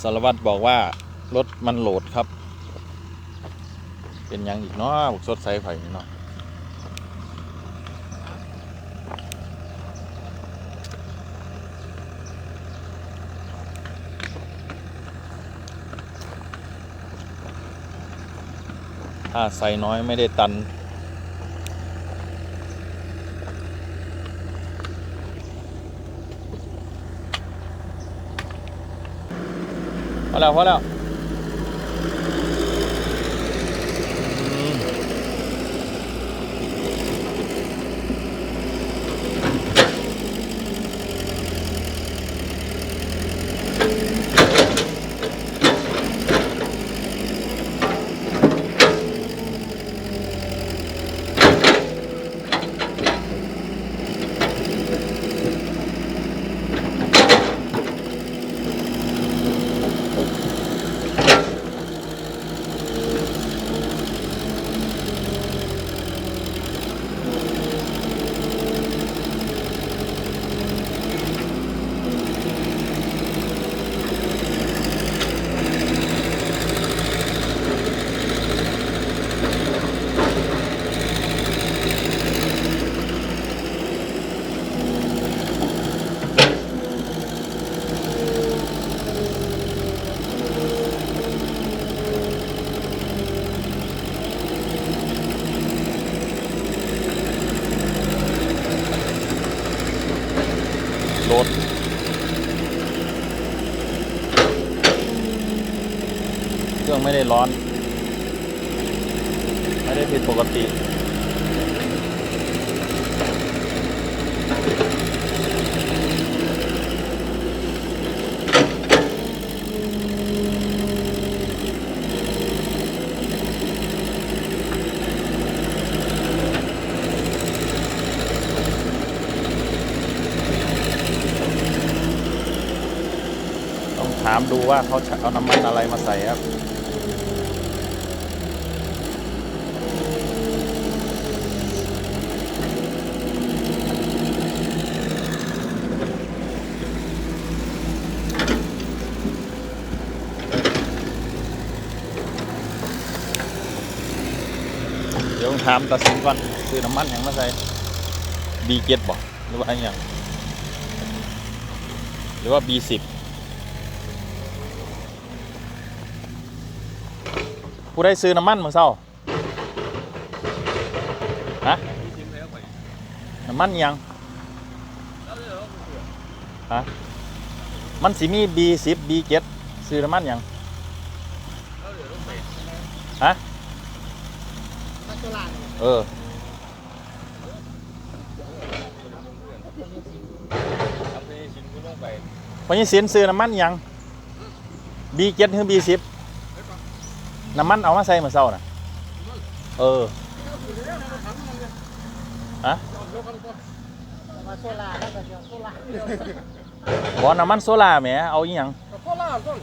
สารวัตรบอกว่ารถมันโหลดครับ เป็นยังอีกเนาะบุกสดใสไผ่นี่เนาะถ้าใส่น้อยไม่ได้ตัน พอแล้ ไม่ได้ร้อน ไม่ได้ผิดปกติต้องถามดูว่าเขาเอาน้ำมันอะไรมาใส่ครับ ถามตัดสินก่อนซื้อน้ำมันอย่างมาใส่บีเจ็ดบอกหรือว่าอะไรอย่างหรือว่าบีสิบผู้ได้ซื้อน้ำมันมื่อเช้าฮะน้ำมันยังฮะมันสิมี B10 B7 ซื้อน้ำมันยังฮะ ตัวลานเออพอยี่สินซื้อน้ำมันอิหยัง B7 หรือ B10 น้ำมันเอามาใส่มื่อเช้าน่ะ เออ ฮะ มาโซลาแล้วก็เดี๋ยวโซลาบอน้ำมันโซล่าแหมเอาอีหยัง โซลาต้น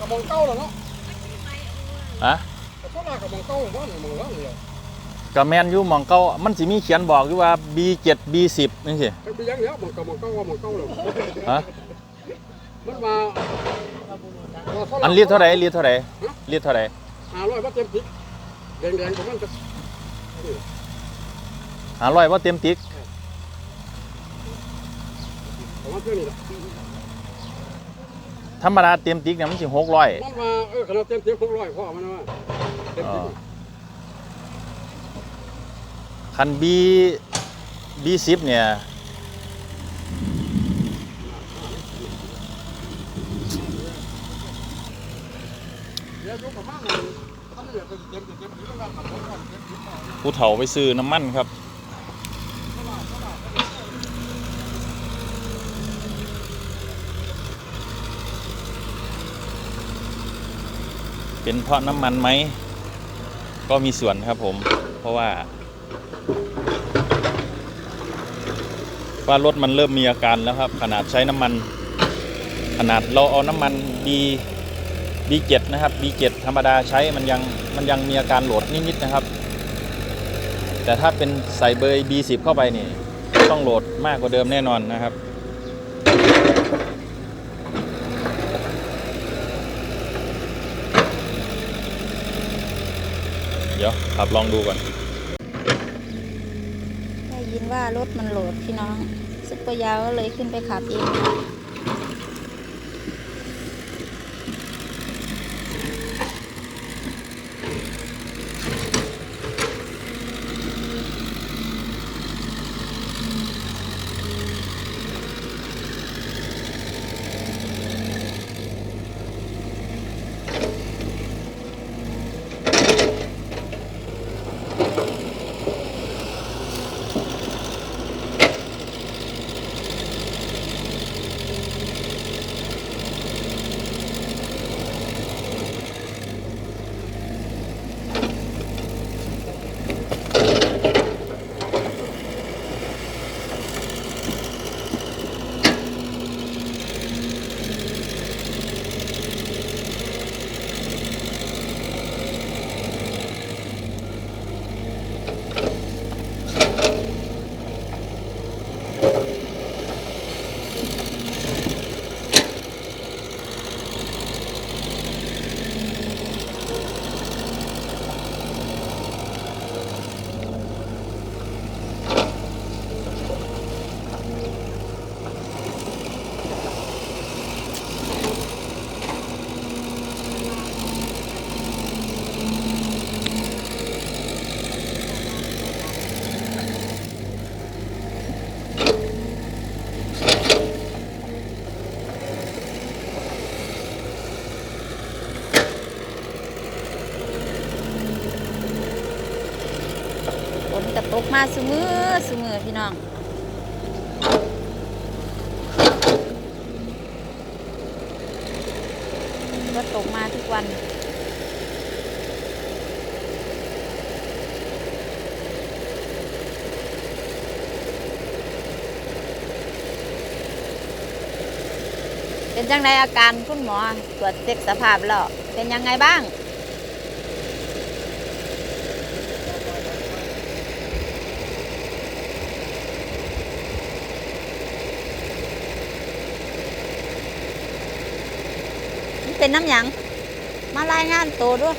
กระมองเก้าเหรอเนาะ ฮะโซลากระมองเก้าว่าหนึ่งมองว่าเลยกับแมนอยู่หมองเก่ามันสิมีเขียนบอกอยู่ว่า B7 B10 นี่สิไปยังแล้วมองกระมองเก้าว่ามองเก้าเลยฮะมันมาอันลิตรเท่าไหร่ลิตรเท่าไหร่ลิตรเท่าไหร่ห้าร้อยว่าเต็มทิศแดงๆของมันจะหาร้อยว่าเต็มติ๊กของมันเท่านี้แหละ ธรรมดาเต็มติ๊กเนี่ยมันสิหกร้อยมันมาเออขนาดเต็มทิศหกร้อยพ่อมันว่าเต็มทิศคัน B B10 เนี่ยเดี๋ยวยกประมาณนั้นท่านเนี่ยเต็มเต็มเต็มทิศต้องการขับรถก่อนเต็มทิศก่อนผู้เฒ่าไปซื้อน้ำมันครับ เป็นเพราะน้ำมันไหม ก็มีส่วนครับผม เพราะว่าว่ารถมันเริ่มมีอาการแล้วครับ ขนาดใช้น้ำมัน ขนาดเราเอาน้ำมัน B B7 นะครับ B7 ธรรมดาใช้มันยังมันยังมีอาการโหลดนิดๆนะครับ แต่ถ้าเป็นใส่เบอร์ B10 เข้าไปนี่ ต้องโหลดมากกว่าเดิมแน่นอนนะครับ เดี๋ยวขับลองดูก่อน ได้ยินว่ารถมันโหลดพี่น้องซุปเปอร์ยาวก็เลยขึ้นไปขับเอง กระตกมาสมือสมือพี่น้องก็ตกมาทุกวันเป็นจังไดอาการคุณหมอตรวจเช็คสภาพแล้วเป็นยังไงบ้าง เป็นน้ำหยังมารายงานตัวด้วย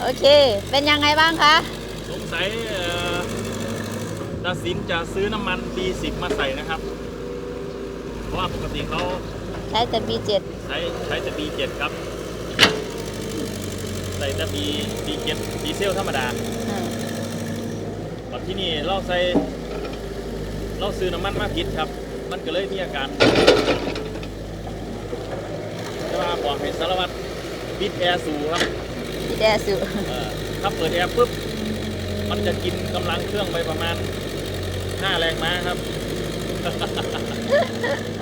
โอเค เป็นยังไงบ้างคะ สงสัยเอ่อตัดสินจะซื้อน้ำมัน B10 มาใส่นะครับ เพราะว่าปกติเขาใช้แต่ B7 ใช้ใช้แต่ B7 ครับ ใส่แต่ B B7 ดีเซลธรรมดาอืมตอนที่นี่เราใส่ เราซื้อน้ำมันมาผิดครับ มันก็เลยมีอาการจะว่าบอกให้สารวัตรปิดแอร์สูครับพี่แดสุเอ่อถ้าเปิดแอร์ปุ๊บ มันจะกินกำลังเครื่องไปประมาณ 5 แรงม้าครับ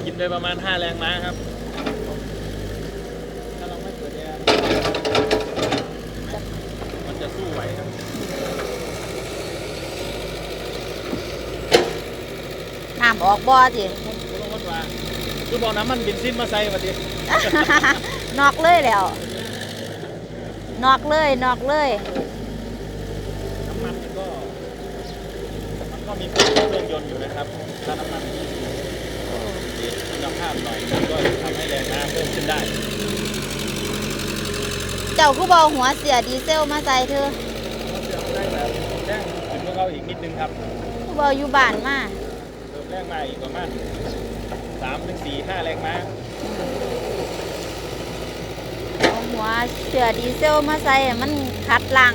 กินไปประมาณ 5 แรงม้าครับ ถ้าเราไม่เปิดแอร์มันจะสู้ไหวครับน้ำออกบ่อสิคุณลงวัดว่าคือบอกน้ำมันเบนซินมาใส่มาดินอกเลยแล้ว นอกเลยนอกเลย น้ำมันมันก็มันก็มีเครื่องยนต์อยู่นะครับ ถ้าน้ำมันที่ดีคุณภาพหน่อยมันก็ทำให้แรงม้าเพิ่มขึ้นได้ เจ้าคือเบาหัวเสียดีเซลมาใส่เธอก็เสื่อมได้แบบแจ้งถึงพวกเราอีกนิดนึงครับคือเบาอยู่บ้านมา เพิ่มแรงมาอีกประมาณสามถึงสี่ห้าแรงม้าเอาหัวเสือดีเซลมาใส่ให้มันคัดหลัง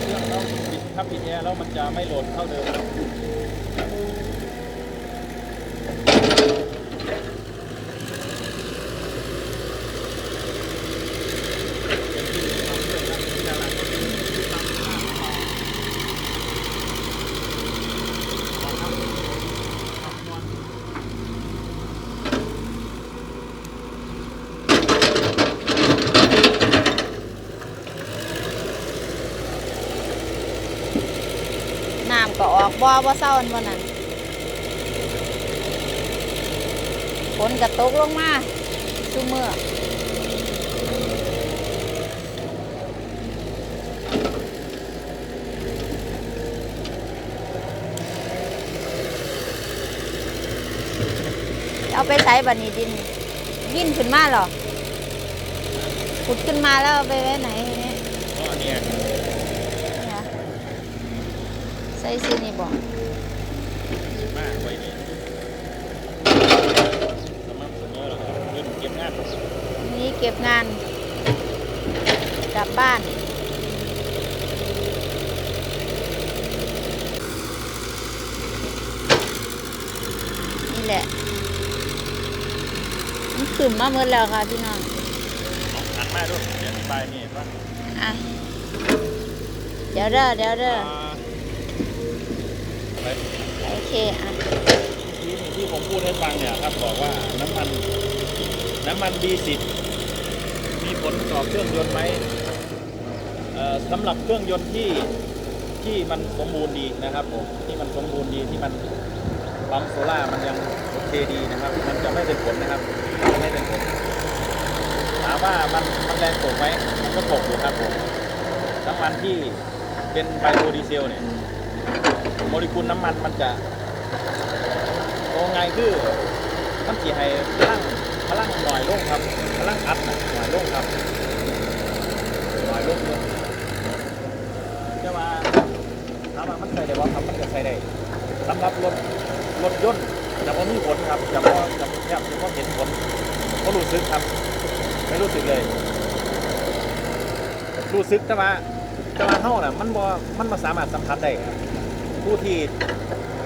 เครื่องเราปิดถ้าปิดแอร์แล้วมันจะไม่โหลดเข้าเดิมน้ำก็ ออกบ่อบ่เศร้าอันวันนั้นฝนก็ตกลงมาซุเมื่อเอาไปใส่บันนี้ดินดินขึ้นมาหรอขุดขึ้นมาแล้วเอาไปไว้ไหนทีนี้ ก็เนี่ย เนี่ย ใส่ซีนี่บอกมากไว้นี่สม่ำเสมอแล้วครับเริ่มเก็บงานนี่เก็บงานกลับบ้านนี่แหละมันขึ้นมาหมดแล้วค่ะพี่น้องเอาหันมาด้วยเดี๋ยวอธิบายนี่ว่าอะเดี๋ยวเด้อเดี๋ยวเด้ออะไรโอ เคอะที่ที่ผมพูดให้ฟังเนี่ยครับบอกว่าน้ำมันน้ำมัน B10 มีผลต่อเครื่องยนต์ไหมสำหรับเครื่องยนต์ที่ที่มันสมบูรณ์ดีนะครับผมที่มันสมบูรณ์ดีที่มันปั๊มโซล่ามันยังโอเคดีนะครับ มันจะไม่เป็นผลนะครับไม่เป็นผลถามว่ามันมันแรงตกไหมมันก็ตกอยู่ครับผมน้ำมันที่เป็นไบโอดีเซลเนี่ยโมเลกุลน้ำมันมันจะ โอ้ไงคือมันสีให้พลังพลังหน่อยลงครับพลังอัดนะหน่อยลงครับหน่อยลงเลยจะมาถามว่ามันใส่ได้บ่ครับมันจะใส่ได้สำหรับรถรถยนต์จะไม่มีผลครับจะพอจะแทบจะพอเห็นผลก็รู้สึกครับ ไม่รู้สึกเลยรู้สึกแต่ว่าแต่ว่าเท่าน่ะมันบ่มันมาสามารถสัมผัสได้ผู้ที่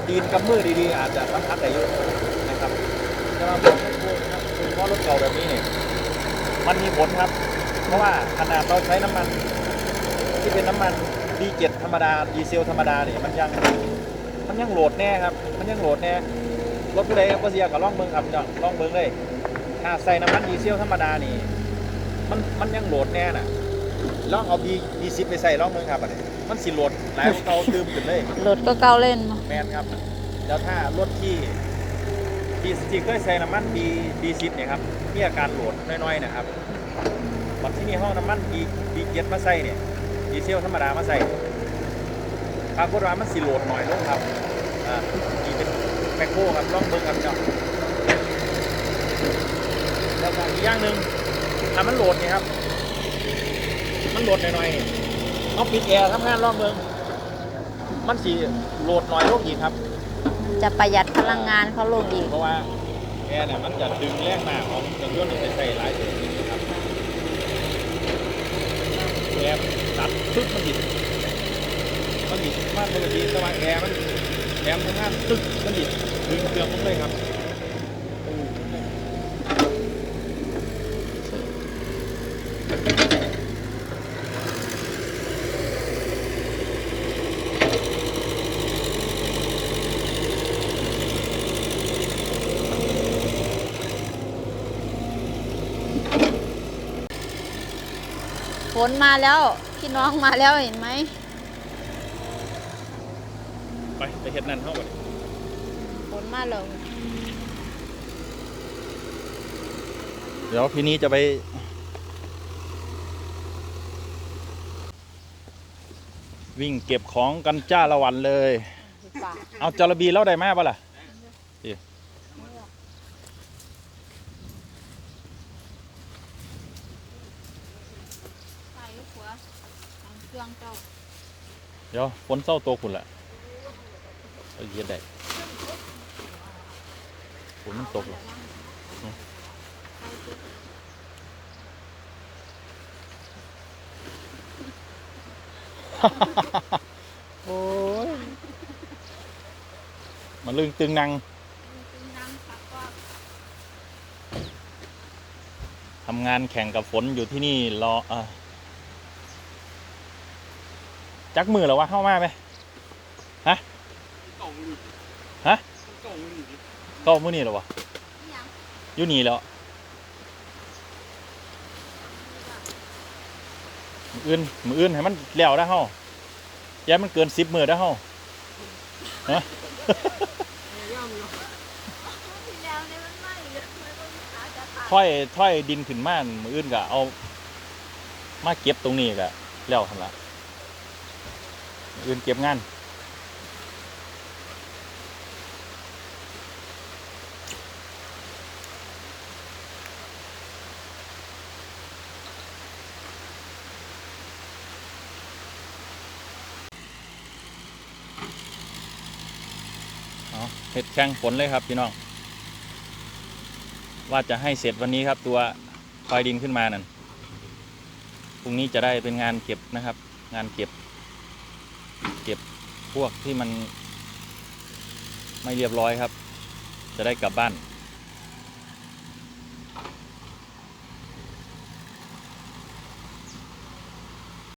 ดีนกับมือดีๆ อาจจะสัมผัสได้เยอะนะครับแต่ว่าผมพูดนะครับโดยเฉพารถเก่าแบบนี้เนี่ยมันมีผลครับ เพราะว่าขนาดเราใช้น้ำมันที่เป็นน้ำมันดีเจ็ดธรรมดาดีเซลธรรมดาเนี่ยมันยังมันยังโหลดแน่ครับ มันยังโหลดแน่รถผู้ใดก็เสียกับล่องเบิงครับจ้ะล่องเบิงเลยถ้าใส่น้ำมันดีเซลธรรมดานี่มันมันยังโหลดแน่น่ะ ลองเอาบีบีซิไปใส่ล่องเบิงครับอันนี้มันสิโหลดหลายกว่าเขาตืมขึ้นเลย รถก็เก่าเล่นมาแมนครับ แล้วถ้ารถที่ที่ที่เคยใส่น้ำมันดีดีซิเนี่ยครับมีอาการโหลดน้อยๆนะครับบัดที่นี่ห้องน้ำมันดีดีเกียรมาใส่เนี่ยดีเซลธรรมดามาใส่ปรากฏว่ามันสิโหลดหน่อยลงครับอ่าดีเป็นแมคโครครับลองเบิ่งครับเจ้าแล้วก็อีกอย่างหนึ่งถ้ามันโหลดเนี่ยครับ มันโหลดหน่อยๆเนี่ยเอาปิดแอร์ทำงานลองเบิ่งมันสิโหลดหน่อยลงอีกครับ จะประหยัดพลังงานเขาลงอีก เพราะว่าแอร์เนี่ยมันจะดึงแรงมากของเครื่องยนต์นี่ไปใส่หลายตัวนะครับแอร์ตัดตึ๊บมันดิมันดิมากปกติแต่ว่าแอร์มันแอร์มันทำงานตึ๊บมันดิดึงเครื่องมันเลยครับ นมาแล้ว พี่น้องมาแล้วเห็นไหม ไปไปเฮ็ดนั่นเข้าไปฝนมาแล้วเดี๋ยวพี่นี้จะไป วิ่งเก็บของกันจ้าละวันเลยเอาจระบีแล้วได้มาปะล่ะ ใส่หัวเครื่องเจ้า เดี๋ยวฝนเศร้าตัวคุณแหละเอาเย็นได้ฝนมันตกแล้วอืมโอ้ยมันลึงตึงนังทำงานแข่งกับฝนอยู่ที่นี่รออะ จักมือแล้ววะเข้ามาไหมเก่าหลีฮะเก่าหลีก็มือนี่แล้ววะอยู่นี่แล้วมืออื่นมืออื่นให้มันแล้วได้เฮาอย่ามันเกินสิบมือได้เฮาฮะย่ำเนาะถ้อยถ้อยดินขึ้นมามืออื่นก็เอามาเก็บตรงนี้ก็แล้วทันละ อื่นเก็บงานเห็ดแข้งผลเลยครับพี่น้อง ว่าจะให้เสร็จวันนี้ครับตัวคอยดินขึ้นมานั่นพรุ่งนี้จะได้เป็นงานเก็บนะครับ งานเก็บ พวกที่มันไม่เรียบร้อยครับ จะได้กลับบ้าน